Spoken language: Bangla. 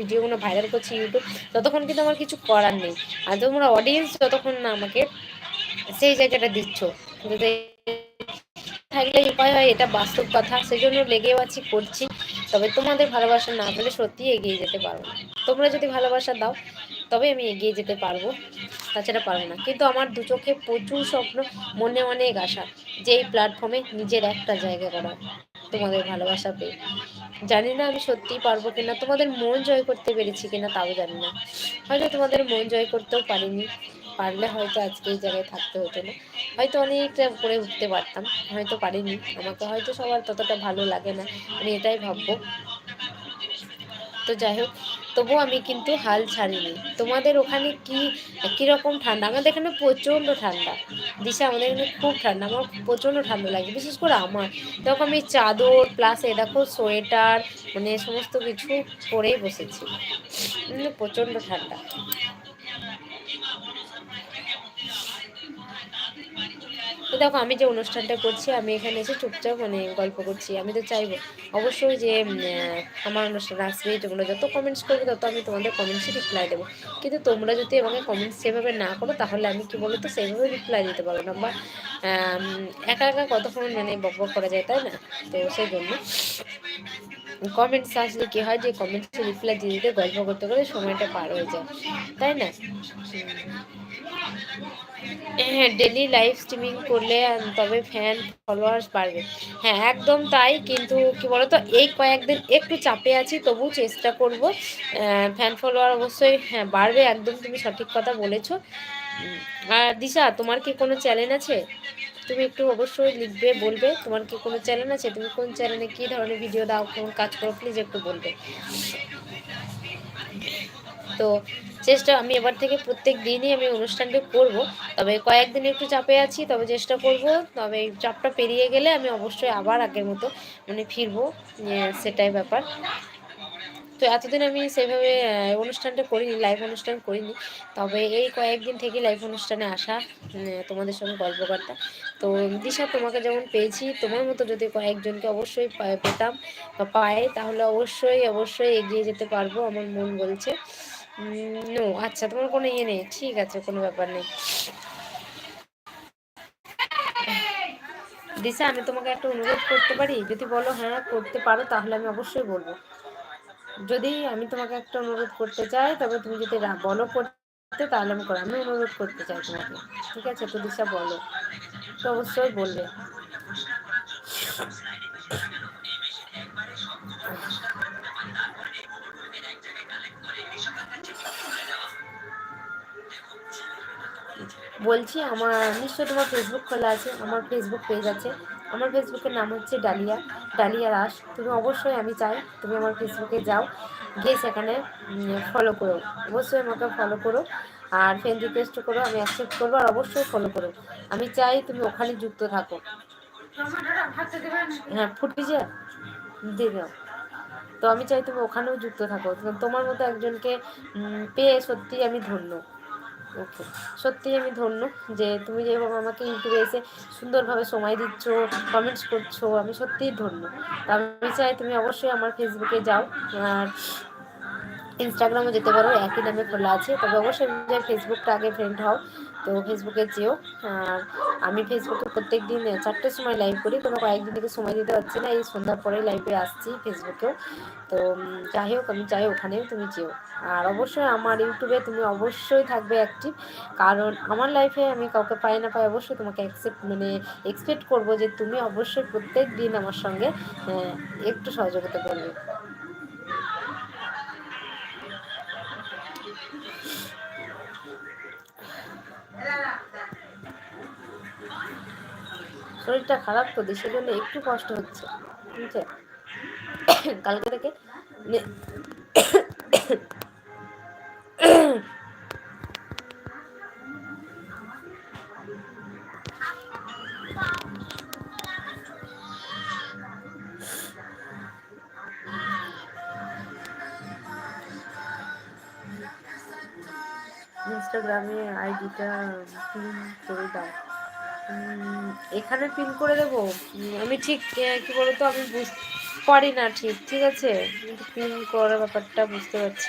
ভিডিওগুলো ভাইরাল করছি ইউটিউব ততক্ষণ কিন্তু আমার কিছু করার নেই। আর তোমরা অডিয়েন্স যতক্ষণ না আমাকে সেই জায়গাটা দিচ্ছ থাকলে উপায় হয়, এটা বাস্তব কথা সেই জন্য লেগেও আছি, করছি। তবে তোমাদের ভালোবাসা না পেলে সত্যি এগিয়ে যেতে পারব তোমরা যদি ভালোবাসা দাও, তবে আমি এগিয়ে যেতে পারব, তাছাড়া পারব না। কিন্তু আমার দু চোখে প্রচুর স্বপ্ন, মনে অনেক আশা, যে এই প্ল্যাটফর্মে নিজের একটা জায়গা করা তোমাদের ভালোবাসা পেয়ে। জানি না আমি সত্যিই পারব কিনা, তোমাদের মন জয় করতে পেরেছি কিনা তাও জানি না। হয়তো তোমাদের মন জয় করতেও পারিনি, পারলে হয়তো আজকে এই জায়গায় থাকতে হতো না। হয়তো অনেকটা করে উঠতে পারতাম, হয়তো পারিনি। আমাকে হয়তো সবার ততটা ভালো লাগে না, আমি এটাই ভাববো। তো যাই হোক তবুও আমি কিন্তু হাল ছাড়িনি। তোমাদের ওখানে কি কীরকম ঠান্ডা? আমাদের এখানে প্রচণ্ড ঠান্ডা। দিশা, আমাদের এখানে খুব ঠান্ডা। আমার প্রচণ্ড ঠান্ডা লাগে, বিশেষ করে আমার। তখন আমি চাদর প্লাস এ দেখো সোয়েটার মানে সমস্ত কিছু পরেই বসেছি। প্রচণ্ড ঠান্ডা। তো দেখো, আমি যে অনুষ্ঠানটা করছি, আমি এখানে এসে চুপচাপ মানে গল্প করছি। আমি তো চাইব অবশ্যই যে আমার অনুষ্ঠান আসবে, তোমরা যত কমেন্টস করবে, তত আমি তোমাদের কমেন্টসে রিপ্লাই দেবো। কিন্তু তোমরা যদি আমাকে কমেন্টস সেভাবে না করো, তাহলে আমি কি বলো তো সেইভাবে রিপ্লাই দিতে পারব না। বা একা একা কতক্ষণ মানে বক বক করা যায়, তাই না? তো সেই জন্য কমেন্টস আসলে কী হয় যে কমেন্টসে রিপ্লাই দিয়ে দিতে, গল্প করতে করে সময়টা পার হয়ে যায়, তাই না? হ্যাঁ ডেলি লাইভ স্ট্রিমিং করলে তবে ফ্যান ফলোয়ার্স বাড়বে। হ্যাঁ একদম তাই, কিন্তু কি বলতো, এই কয়েকদিন একটু চাপে আছি, তবু চেষ্টা করব। ফ্যান ফলোয়ার অবশ্যই হ্যাঁ বাড়বে, একদম তুমি সঠিক কথা বলেছ। আর দিশা, তোমার কি কোনো চ্যানেল আছে? তুমি একটু অবশ্যই লিখবে, বলবে, তোমার কি কোনো চ্যানেল আছে? তুমি কোন চ্যানেলে কী ধরনের ভিডিও দাও, কোন কাজ করো প্লিজ একটু বলবে। তো চেষ্টা, আমি এবার থেকে প্রত্যেক দিনই আমি অনুষ্ঠানটি করব। তবে কয়েকদিন একটু চাপে আছি, তবে চেষ্টা করব। তবে এই চাপটা পেরিয়ে গেলে আমি অবশ্যই আবার আগের মতো মানে ফিরবো। সেটাই ব্যাপার। তো এতদিন আমি সেভাবে অনুষ্ঠানটা করিনি লাইভ অনুষ্ঠান করিনি। তবে এই কয়েকদিন থেকে লাইভ অনুষ্ঠানে আসা তোমাদের সঙ্গে গল্প তো দিশা, তোমাকে যেমন পেয়েছি, তোমার মতো যদি কয়েকজনকে অবশ্যই পেতাম বা পাই তাহলে অবশ্যই অবশ্যই এগিয়ে যেতে পারব, আমার মন বলছে। নো আচ্ছা তোমার কোনো ইয়ে নেই। ঠিক আছে, কোনো ব্যাপার নেই। দিশা, আমি তোমাকে একটা অনুরোধ করতে পারি? যদি বলো হ্যাঁ করতে পারো, তাহলে আমি অবশ্যই বলব। যদি আমি তোমাকে একটা অনুরোধ করতে চাই, তবে তুমি যদি বলো করতে, তাহলে আমি করো আমি অনুরোধ করতে চাই তোমাকে। ঠিক আছে, তো দিশা বলো। তো অবশ্যই বলবে। বলছি, আমার নিশ্চয় তোমার ফেসবুক খোলা আছে, আমার ফেসবুক পেজ আছে। আমার ফেসবুকের নাম হচ্ছে ডালিয়া ডালিয়া রাস। তুমি অবশ্যই, আমি চাই তুমি আমার ফেসবুকে যাও, গিয়ে সেখানে ফলো করো। অবশ্যই আমাকে ফলো করো, আর ফ্রেন্ড রিকোয়েস্ট করো, আমি অ্যাকসেপ্ট করব, আর অবশ্যই ফলো করো। আমি চাই তুমি ওখানে যুক্ত থাকো। হ্যাঁ ফুটি যা দিয়ে দাও। তো আমি চাই তুমি ওখানেও যুক্ত থাকো। তোমার মতো একজনকে পেয়ে সত্যি আমি ধন্য। ওকে সত্যিই আমি ধন্য যে তুমি যেভাবে আমাকে ইউটিউবে এসে সুন্দরভাবে সময় দিচ্ছ কমেন্টস করছ, আমি সত্যিই ধন্য। আমি চাই তুমি অবশ্যই আমার ফেসবুকে যাও। আর ইনস্টাগ্রামও যেতে পারো, একই নামে খোলা আছে। তবে অবশ্যই ফেসবুকটা আগে ফ্রেন্ড হও, তো ফেসবুকে যেও। আর আমি ফেসবুকে প্রত্যেক দিন চারটের সময় লাইভ করি। কোনো কয়েকদিন থেকে সময় দিতে পারছি না, এই সন্ধ্যার পরে লাইভে আসছি ফেসবুকেও তো যাই হোক, আমি চাই ওখানেও তুমি যেও। আর অবশ্যই আমার ইউটিউবে তুমি অবশ্যই থাকবে অ্যাক্টিভ কারণ আমার লাইফে আমি কাউকে পাই না পাই, অবশ্যই তোমাকে অ্যাকসেপ্ট মানে এক্সপেক্ট করব যে তুমি অবশ্যই প্রত্যেক দিন আমার সঙ্গে একটু সহযোগিতা করবে। শরীরটা খারাপ তো দেশের জন্য একটু কষ্ট হচ্ছে আছে কালকে থেকে ইনস্টাগ্রামে আইডিটা পিন করে দাও। এখানে পিন করে দেব? আমি ঠিক কি বলতো, আমি বুঝ, পারি না ঠিক ঠিক আছে? পিন করার ব্যাপারটা বুঝতে পারছি।